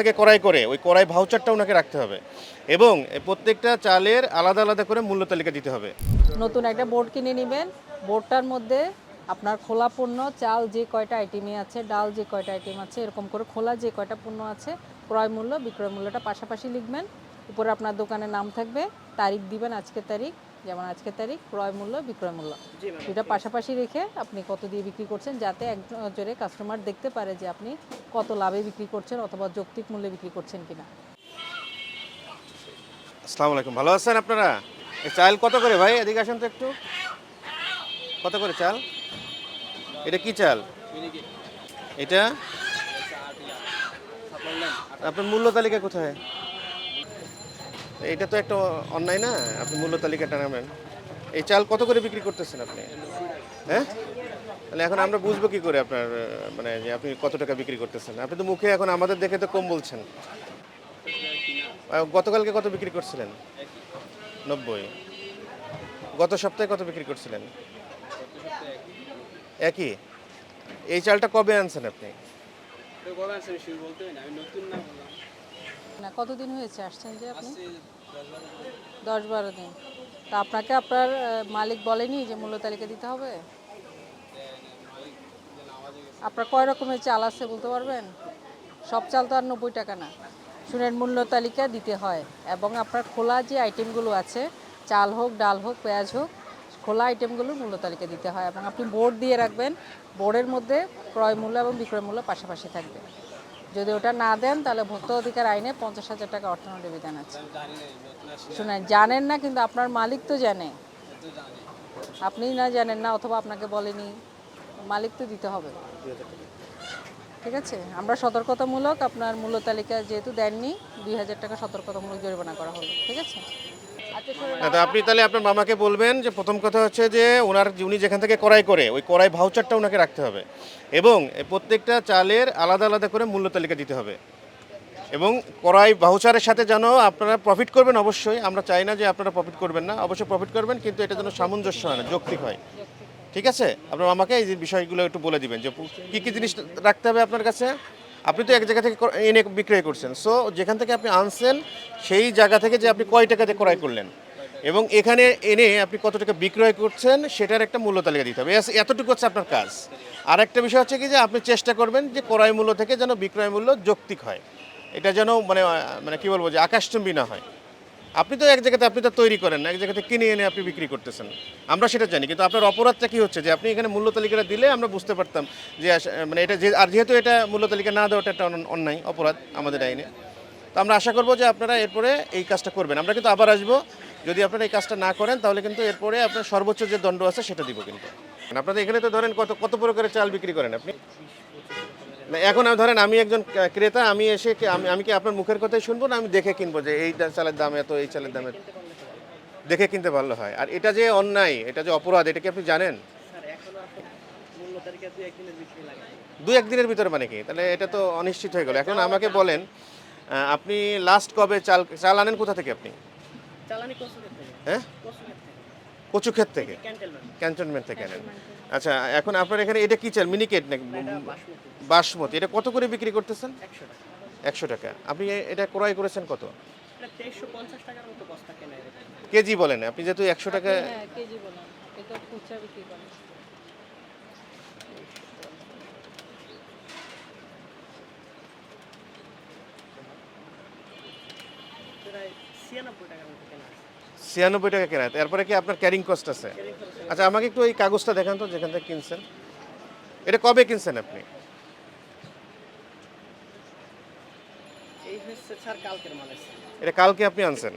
থেকে কড়াই করে, ওই কড়াই ভাউচারটা ওনাকে রাখতে হবে। এবং প্রত্যেকটা চালের আলাদা আলাদা করে মূল্য তালিকা দিতে হবে। নতুন একটা বোর্ড কিনে নেবেন। বোর্ডটার মধ্যে আপনার খোলা পণ্য, চাল যে কয়টা আইটেমে আছে, ডাল যে কয়টা আইটেম আছে, এরকম করে খোলা যে কয়টা পণ্য আছে, ক্রয় মূল্য, বিক্রয় মূল্যটা পাশাপাশি লিখবেন। উপরে আপনার দোকানের নাম থাকবে, তারিখ দিবেন, আজকের তারিখ। যেমন আজকের তারিখ ক্রয় মূল্য বিক্রয় মূল্য। এটা পাশাপাশি রেখে আপনি কত দিয়ে বিক্রি করছেন যাতে এক নজরে কাস্টমার দেখতে পারে যে আপনি কত লাভে বিক্রি করছেন অথবা যৌক্তিক মূল্যে বিক্রি করছেন কিনা। আসসালামু আলাইকুম। ভালো আছেন আপনারা? এই চাল কত করে ভাই? এদিকে আসেন তো একটু। কত করে চাল? এটা কি চাল? এটা? আপনার মূল্য তালিকা কোথায়? এটা তো একটা অন্যায় না? আপনি মূল্য তালিকাটা নামেন। এই চাল কত করে বিক্রি করতেছেন আপনি? হ্যাঁ? তাহলে এখন আমরা বুঝব কি করে আপনার মানে যে আপনি কত টাকা বিক্রি করতেছেন। আপনি তো মুখে এখন আমাদের দেখে তো কম বলছেন। গতকালকে কত বিক্রি করছিলেন? নব্বই। গত সপ্তাহে কত বিক্রি করছিলেন? একই? এই চালটা কবে আনছেন আপনি? না কতদিন হয়েছে? আসছেন যে আপনি? দশ বারো দিন। তা আপনাকে আপনার মালিক বলেনি যে মূল্য তালিকা দিতে হবে? আপনার কয় রকমের চাল আছে বলতে পারবেন? সব চাল তো আর নব্বই টাকা না। শুনেন, মূল্য তালিকা দিতে হয় এবং আপনার খোলা যে আইটেমগুলো আছে, চাল হোক, ডাল হোক, পেঁয়াজ হোক, খোলা আইটেমগুলোর মূল্য তালিকা দিতে হয় এবং আপনি বোর্ড দিয়ে রাখবেন। বোর্ডের মধ্যে ক্রয় মূল্য এবং বিক্রয় মূল্য পাশাপাশি থাকবে। যদি ওটা না দেন, তাহলে ভোক্তা অধিকার আইনে পঞ্চাশ হাজার টাকা অর্থনৈতিক বিধান আছে। শুনেন, জানেন না, কিন্তু আপনার মালিক তো জানে। আপনি না জানেন না, অথবা আপনাকে বলেনি, মালিক তো দিতে হবে। ঠিক আছে? আমরা সতর্কতামূলক আপনার মূল্য তালিকা যেহেতু দেননি, দুই হাজার টাকা সতর্কতামূলক জরিমানা করা হলো। ঠিক আছে? আচ্ছা না, তো আপনি তাহলে আপনার মামাকে বলবেন যে প্রথম কথা হচ্ছে যে ওনার উনি যেখান থেকে কড়াই করে ওই কড়াই ভাউচারটা ওনাকে রাখতে হবে এবং প্রত্যেকটা চালের আলাদা আলাদা করে মূল্য তালিকা দিতে হবে। এবং কড়াই ভাউচারের সাথে যেন আপনারা প্রফিট করবেন অবশ্যই আমরা চাই না যে আপনারা প্রফিট করবেন না অবশ্যই প্রফিট করবেন কিন্তু এটা যেন সামঞ্জস্য হয় না যৌক্তিক হয়। ঠিক আছে? আপনার মামাকে এই বিষয়গুলো একটু বলে দিবেন যে কী কী জিনিস রাখতে হবে আপনার কাছে? আপনি তো এক জায়গা থেকে এনে বিক্রয় করছেন। সো যেখান থেকে আপনি আনছেন, সেই জায়গা থেকে যে আপনি কয় টাকাতে ক্রয় করলেন? এবং এখানে এনে আপনি কত টাকা বিক্রয় করছেন, সেটার একটা মূল্য তালিকা দিতে হবে। এতটুকু হচ্ছে আপনার কাজ। আর একটা বিষয় হচ্ছে কি যে, আপনি চেষ্টা করবেন যে ক্রয় মূল্য থেকে যেন বিক্রয় মূল্য যৌক্তিক হয়। এটা যেন মানে মানে কী বলব যে, আকাশচুম্বী না হয়। আপনি তো এক জায়গাতে আপনি তো তৈরি করেন না, এক জায়গাতে কিনে এনে আপনি বিক্রি করতেছেন। আমরা সেটা জানি, কিন্তু আপনার অপরাধটা কি হচ্ছে? যে আপনি এখানে মূল্য তালিকাটা দিলে আমরা বুঝতে পারতাম যে মানে এটা যে, আর যেহেতু এটা মূল্য তালিকা না দেওয়াটা একটা অন্যায়, অপরাধ আমাদের আইনে। তো আমরা আশা করব যে আপনারা এরপরে এই কাজটা করবেন। আমরা কিন্তু আবার আসব। যদি আপনারা এই কাজটা না করেন, তাহলে কিন্তু এরপরে আপনার সর্বোচ্চ যে দণ্ড আছে, সেটা দিব কিন্তু। আপনাদের এখানে তো ধরেন কত কত প্রকারের চাল বিক্রি করেন আপনি? না এখন ধরেন আমি একজন ক্রেতা আমি এসে আমি কি আপনার মুখের কথাই শুনব না? আমি দেখে কিনবো যে এই চালের দাম এত এই চালের দাম দেখে কিনতে ভালো হয়। আর এটা যে অন্যায় এটা যে অপরাধ এটা কি আপনি জানেন? দু একদিনের ভিতরে মানে কি? তাহলে এটা তো অনিশ্চিত হয়ে গেল। এখন আমাকে বলেন আপনি লাস্ট কবে চাল চাল আনেন? কোথা থেকে আপনি? হ্যাঁ? কষ্ট থেকে। ক্যান্টনমেন্ট থেকে আনেন। আচ্ছা এখন আপনার এখানে এটা কি চাল? মিনিকেট নাকি? বাসমতি এটা কত করে বিক্রি করতেছেন? একশো টাকা। আপনি এটা ক্রয় করেছেন কত? এটা তেইশশো পঞ্চাশ টাকার মতো বস্তা কেনা এরকম। কেজি বলেন আপনি যেহেতু একশো টাকা হ্যাঁ কেজি বলেন। এটা খুচরা বিক্রি করেন। প্রায় ছিয়ানব্বই টাকা কেনা তারপরে কি আপনার ক্যারিং কস্ট আছে? আচ্ছা আমাকে একটু এই কাগজটা দেখান তো যেখান থেকে কিনছেন। এটা কবে কিনছেন আপনি এই হচ্ছে স্যার কালকের মাল এসছে এটা কালকে আপনি আনছেন?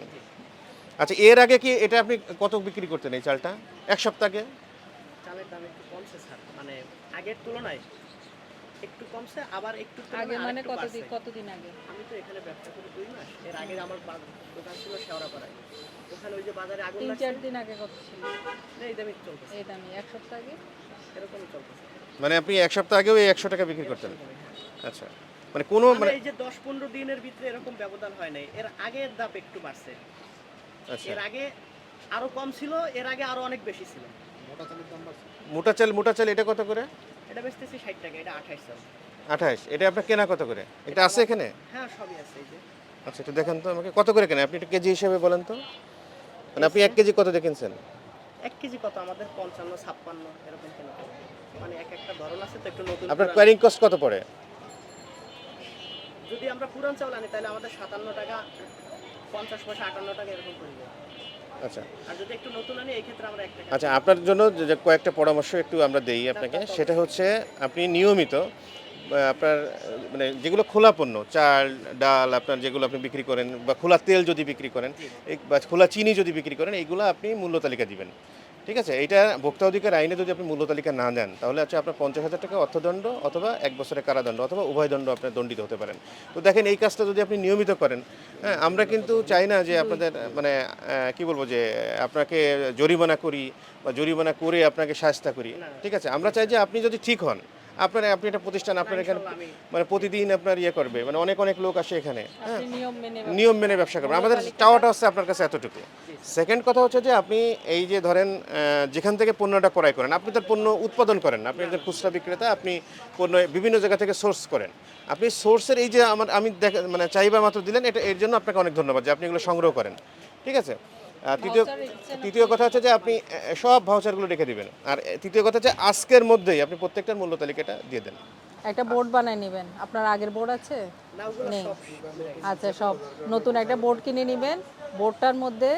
আচ্ছা এর আগে কি এটা আপনি কত বিক্রি করতেন এই চালটা? এক সপ্তাহ আগে চালের দাম একটু কমছে স্যার মানে আগের তুলনায় একটু কমছে আবার একটু আগে মানে কতদিন। কতদিন আগে? আমি তো এখানে ব্যবসা করি দুই মাস এর আগে আমার দোকান ছিল শেওড়াপাড়ায়। ওখানে ওই যে বাজারে আগুন তিন চার দিন আগে কত ছিল? এই দামই চলতেছে এই দামি এক সপ্তাহ আগে? এরকমই চলতেছে মানে আপনি এক সপ্তাহ আগেও এই একশো টাকা বিক্রি করতেন? আচ্ছা। মানে কোনো মানে এই যে দশ পনেরো দিনের ভিতরে এরকম ব্যবধান হয় নাই। এর আগের দাম একটু বাড়ছে। আচ্ছা। এর আগে আরও কম ছিল এর আগে আরও অনেক বেশি ছিল। মোটা চালের দাম বাড়ছে? মোটা চাল মোটা চাল এটা কত করে? এটা বেচতেছি ষাট টাকা এটা আঠাইশ চাল। আঠাশ। এটা আপনার কেনা কত করে? এটা আছে এখানে? হ্যাঁ সবই আছে এই যে। আচ্ছা একটু দেখেন তো আমাকে। কত করে কেনেন আপনি একটু কেজি হিসেবে বলেন তো। মানে আপনি এক কেজি কত দিয়ে কিনছেন? এক কেজি কত? আমাদের পঞ্চান্ন ছাপ্পান্ন এরকম কেনা। মানে এক একটা ধরন আছে তো একটু নতুন আপনার কোয়ারিং কস্ট কত পড়ে? যদি আমরা পুরান চাউল আনি তাহলে আমাদের সাতান্ন টাকা পঞ্চাশ পয়সা আটান্ন টাকা এরকম পড়ে যায় আচ্ছা। আর যদি একটু নতুন আনি এই ক্ষেত্রে আমরা এক আচ্ছা আপনার জন্য যে- কয়েকটা পরামর্শ একটু আমরা দেই আপনাকে সেটা হচ্ছে আপনি নিয়মিত আপনার মানে যেগুলো খোলা পণ্য চাল ডাল আপনার যেগুলো আপনি বিক্রি করেন বা খোলা তেল যদি বিক্রি করেন বা খোলা চিনি যদি বিক্রি করেন এইগুলো আপনি মূল্য তালিকা দিবেন। ঠিক আছে এটা ভোক্তা অধিকার আইনে যদি আপনি মূল্য তালিকা না দেন, তাহলে আছে আপনার পঞ্চাশ হাজার টাকা অর্থদণ্ড অথবা এক বছরের কারাদণ্ড অথবা উভয় দণ্ড আপনার দণ্ডিত হতে পারেন। তো দেখেন, এই কাজটা যদি আপনি নিয়মিত করেন হ্যাঁ আমরা কিন্তু চাই না যে আপনাদের মানে কি বলব যে, আপনাকে জরিমানা করি বা জরিমানা করে আপনাকে শাস্তা করি। ঠিক আছে, আমরা চাই যে আপনি যদি ঠিক হন আপনার আপনি একটা প্রতিষ্ঠান আপনার এখানে মানে প্রতিদিন আপনার ইয়ে করবে মানে অনেক অনেক লোক আসে এখানে হ্যাঁ? নিয়ম মেনে ব্যবসা করবেন আমাদের চাওয়াটা হচ্ছে আপনার কাছে এতটুকু। সেকেন্ড কথা হচ্ছে যে আপনি এই যে ধরেন যেখান থেকে পণ্যটা ক্রয় করেন আপনি তার পণ্য উৎপাদন করেন না। আপনি একজন খুচরা বিক্রেতা আপনি পণ্য বিভিন্ন জায়গা থেকে সোর্স করেন। আপনি সোর্সের এই যে আমার আমি দেখা মানে চাইবা মাত্র দিলেন এটা এর জন্য আপনাকে অনেক ধন্যবাদ যে আপনি এগুলো সংগ্রহ করেন। ঠিক আছে? তৃতীয় তৃতীয় কথা হচ্ছে যে আপনি সব ভাউচারগুলো রেখে দিবেন। আর তৃতীয় কথা হচ্ছে আজকের মধ্যেই আপনি প্রত্যেকটার মূল্য তালিকাটা দিয়ে দেন। একটা বোর্ড বানায় নেবেন। আপনার আগের বোর্ড আছে? নেই। আচ্ছা সব। নতুন একটা বোর্ড কিনে নেবেন। বোর্ডটার মধ্যে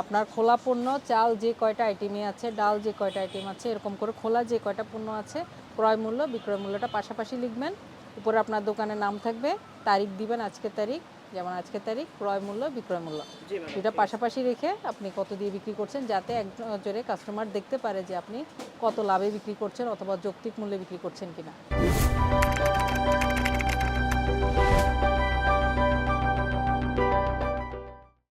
আপনার খোলা পণ্য চাল যে কয়টা আইটেমে আছে ডাল যে কয়টা আইটেম আছে এরকম করে খোলা যে কয়টা পণ্য আছে ক্রয় মূল্য বিক্রয় মূল্যটা পাশাপাশি লিখবেন। উপরে আপনার দোকানের নাম থাকবে তারিখ দিবেন আজকের তারিখ। যেমন আজকের তারিখ ক্রয় মূল্য বিক্রয় মূল্য। দুটা পাশাপাশি রেখে আপনি কত দিয়ে বিক্রি করছেন যাতে এক জোরে কাস্টমার দেখতে পারে যে আপনি কত লাভে বিক্রি করছেন অথবা যৌক্তিক মূল্যে বিক্রি করছেন কিনা।